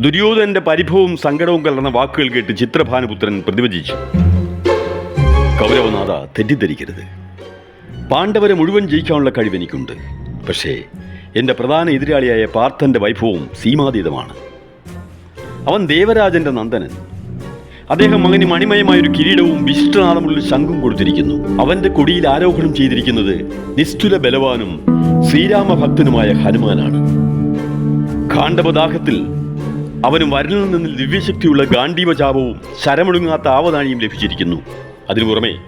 ദുര്യോധനന്റെ പരിഭവവും സങ്കടവും കലർന്ന വാക്കുകൾ കേട്ട് ചിത്രഭാനുപുത്രൻ പ്രതിവചിച്ചു. കൗരവനാഥ തെറ്റിദ്ധരിക്കരുത്. പാണ്ഡവരെ മുഴുവൻ ജയിക്കാനുള്ള കഴിവ് എനിക്കുണ്ട്. പക്ഷേ എന്റെ പ്രധാന എതിരാളിയായ പാർത്ഥന്റെ വൈഭവവും സീമാതീതമാണ്. അവൻ ദേവരാജന്റെ നന്ദനൻ. അദ്ദേഹം മകന് മണിമയമായ ഒരു കിരീടവും വിശിഷ്ടനാളമുള്ള ശംഖും കൊടുത്തിരിക്കുന്നു. അവന്റെ കൊടിയിൽ ആരോഹണം ചെയ്തിരിക്കുന്നത് നിസ്തുല ബലവാനും ശ്രീരാമഭക്തനുമായ ഹനുമാനാണ്. ഖാണ്ഡവദാഹത്തിൽ അവന് വരലിൽ നിന്ന് ദിവ്യശക്തിയുള്ള ഗാന്ധീവ ചാപവും ശരമൊടുങ്ങാത്ത ആവതാനിയും ലഭിച്ചിരിക്കുന്നു. അതിനു പുറമെ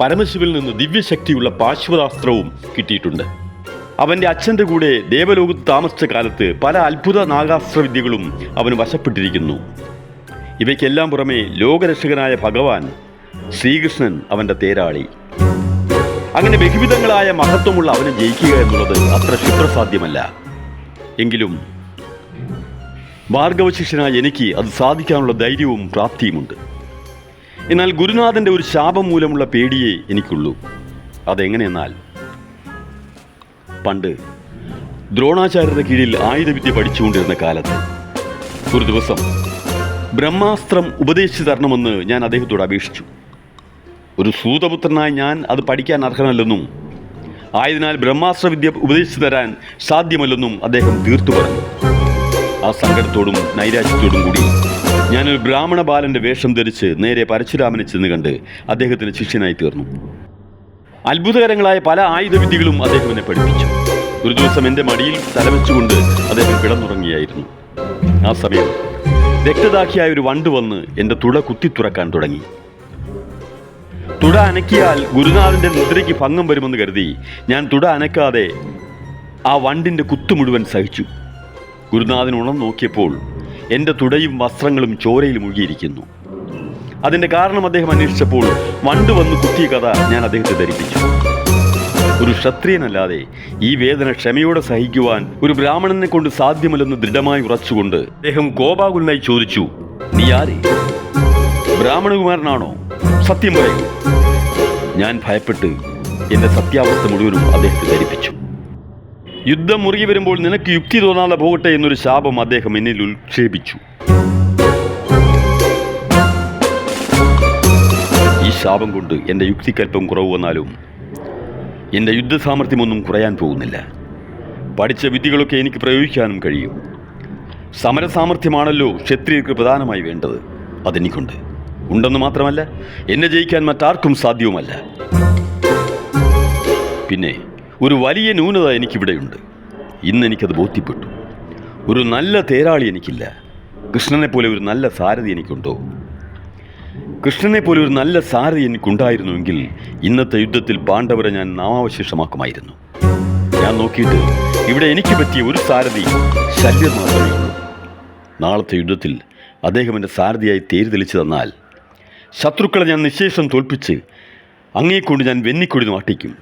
പരമശിവിൽ നിന്ന് ദിവ്യശക്തിയുള്ള പാശ്വതാസ്ത്രവും കിട്ടിയിട്ടുണ്ട്. അവന്റെ അച്ഛന്റെ കൂടെ ദേവലോകത്ത് താമസിച്ച കാലത്ത് പല അത്ഭുത നാഗാസ്ത്ര വിദ്യകളും അവന് വശപ്പെട്ടിരിക്കുന്നു. ഇവയ്ക്കെല്ലാം പുറമെ ലോകരക്ഷകനായ ഭഗവാൻ ശ്രീകൃഷ്ണൻ അവന്റെ തേരാളി. അങ്ങനെ ബഹുവിധങ്ങളായ മഹത്വമുള്ള അവനെ ജയിക്കുക എന്നുള്ളത് അത്ര ക്ഷുദ്രസാധ്യമല്ല എങ്കിലും ഭാർഗവശിഷ്യനായ എനിക്ക് അത് സാധിക്കാനുള്ള ധൈര്യവും പ്രാപ്തിയുമുണ്ട്. എന്നാൽ ഗുരുനാഥന്റെ ഒരു ശാപം മൂലമുള്ള പേടിയേ എനിക്കുള്ളൂ. അതെങ്ങനെയെന്നാൽ പണ്ട് ദ്രോണാചാര്യരുടെ കീഴിൽ ആയുധവിദ്യ പഠിച്ചുകൊണ്ടിരുന്ന കാലത്ത് ഒരു ദിവസം ബ്രഹ്മാസ്ത്രം ഉപദേശിച്ചു തരണമെന്ന് ഞാൻ അദ്ദേഹത്തോട് അപേക്ഷിച്ചു. ഒരു സൂതപുത്രനായി ഞാൻ അത് പഠിക്കാൻ അർഹനല്ലെന്നും ആയതിനാൽ ബ്രഹ്മാസ്ത്രവിദ്യ ഉപദേശിച്ചു തരാൻ സാധ്യമല്ലെന്നും അദ്ദേഹം തീർത്തു പറഞ്ഞു. ആ സങ്കടത്തോടും നൈരാശ്യത്തോടും കൂടി ഞാനൊരു ബ്രാഹ്മണ ബാലന്റെ വേഷം ധരിച്ച് നേരെ പരശുരാമനെ ചെന്ന് കണ്ട് അദ്ദേഹത്തിന് ശിഷ്യനായി തീർന്നു. അത്ഭുതകരങ്ങളായ പല ആയുധവിദ്യകളും അദ്ദേഹം എന്നെ പഠിപ്പിച്ചു. ഒരു ദിവസം എന്റെ മടിയിൽ തലവെച്ചുകൊണ്ട് അദ്ദേഹം കിടന്നുറങ്ങിയായിരുന്നു ആ സമയം രക്തദാഹിയായ ഒരു വണ്ട് വന്ന് എന്റെ തുട കുത്തി തുറക്കാൻ തുടങ്ങി. തുട അനക്കിയാൽ ഗുരുനാഥന്റെ മുദ്രയ്ക്ക് ഭംഗം വരുമെന്ന് കരുതി ഞാൻ തുട അനക്കാതെ ആ വണ്ടിന്റെ കുത്തു മുഴുവൻ സഹിച്ചു. ഗുരുനാഥൻ ഉണം നോക്കിയപ്പോൾ എന്റെ തുടയും വസ്ത്രങ്ങളും ചോരയിൽ മുഴുകിയിരിക്കുന്നു. അതിന്റെ കാരണം അദ്ദേഹം അന്വേഷിച്ചപ്പോൾ വണ്ട് വന്ന് കുത്തിയ കഥ ഞാൻ അദ്ദേഹത്തെ ധരിപ്പിച്ചു. ഒരു ക്ഷത്രിയനല്ലാതെ ഈ വേദന ക്ഷമയോടെ സഹിക്കുവാൻ ഒരു ബ്രാഹ്മണനെ കൊണ്ട് സാധ്യമല്ലെന്ന് ദൃഢമായി ഉറച്ചുകൊണ്ട് അദ്ദേഹം കോപാകുലനായി ചോദിച്ചു നീ ആരെ? ബ്രാഹ്മണകുമാരനാണോ? സത്യം പറയൂ. ഞാൻ ഭയപ്പെട്ട് എന്റെ സത്യാവസ്ഥ മുഴുവനും അദ്ദേഹത്തെ ധരിപ്പിച്ചു. യുദ്ധം മുറുകി വരുമ്പോൾ നിനക്ക് യുക്തി തോന്നാതെ പോകട്ടെ എന്നൊരു ശാപം അദ്ദേഹം എന്നിൽ ഉൽക്ഷേപിച്ചു. ഈ ശാപം കൊണ്ട് എന്റെ യുക്തിക്കൽപ്പം കുറവ് വന്നാലും എന്റെ യുദ്ധസാമർഥ്യമൊന്നും കുറയാൻ പോകുന്നില്ല. പഠിച്ച വിദ്യകളൊക്കെ എനിക്ക് പ്രയോഗിക്കാനും കഴിയും. സമരസാമർഥ്യമാണല്ലോ ക്ഷത്രിയർക്ക് പ്രധാനമായി വേണ്ടത് അതെനിക്കുണ്ട്. ഉണ്ടെന്ന് മാത്രമല്ല എന്നെ ജയിക്കാൻ മറ്റാർക്കും സാധ്യവുമല്ല. പിന്നെ ഒരു വലിയ ന്യൂനത എനിക്കിവിടെയുണ്ട്. ഇന്ന് എനിക്കത് ബോധ്യപ്പെട്ടു. ഒരു നല്ല തേരാളി എനിക്കില്ല. കൃഷ്ണനെ പോലെ ഒരു നല്ല സാരഥി എനിക്കുണ്ടോ? കൃഷ്ണനെ പോലെ ഒരു നല്ല സാരഥി എനിക്കുണ്ടായിരുന്നുവെങ്കിൽ ഇന്നത്തെ യുദ്ധത്തിൽ പാണ്ഡവരെ ഞാൻ നാമാവശേഷമാക്കുമായിരുന്നു. ഞാൻ നോക്കിയിട്ട് ഇവിടെ എനിക്ക് പറ്റിയ ഒരു സാരഥി ശല്യം മാത്രമേ നാളത്തെ യുദ്ധത്തിൽ അദ്ദേഹം എന്റെ സാരഥിയായി തേര് തെളിച്ചു തന്നാൽ ശത്രുക്കളെ ഞാൻ നിശേഷം തോൽപ്പിച്ച് അങ്ങേക്കൊണ്ട് ഞാൻ വെന്നിക്കൊടി നാട്ടിക്കും